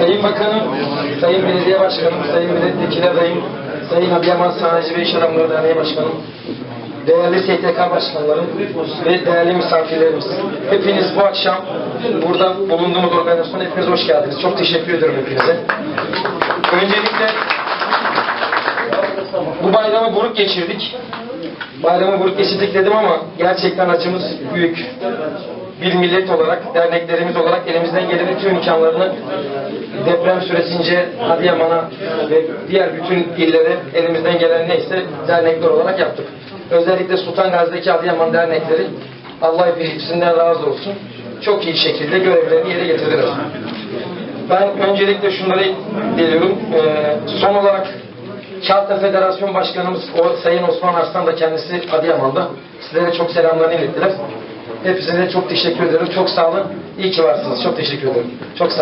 Sayın Bakanım, Sayın Belediye Başkanım, Sayın Milletvekili adayım, Sayın Adıyaman Sanayici ve İş Adamları Derneği Başkanım, değerli STK başkanlarım ve değerli misafirlerimiz. Hepiniz bu akşam burada bulunduğumuz organizasyona hepiniz hoş geldiniz. Çok teşekkür ediyorum hepinize. Öncelikle bu bayramı buruk geçirdik. Bayramı buruk geçirdik dedim ama gerçekten acımız büyük. Bir millet olarak, derneklerimiz olarak elimizden gelen tüm imkanlarını deprem süresince Adıyaman'a ve diğer bütün illere elimizden gelen neyse dernekler olarak yaptık. Özellikle Sultan Gazi'deki Adıyaman dernekleri Allah hepsinden razı olsun. Çok iyi şekilde görevlerini yerine getirdiler. Ben öncelikle şunları diliyorum. Ee, son olarak Kağıtta Federasyon Başkanımız o Sayın Osman Arslan da kendisi Adıyaman'da. Sizlere çok selamlarını ilettiler. Hepsine çok teşekkür ederim. Çok sağ olun. İyi ki varsınız. Çok teşekkür ederim. Çok sağ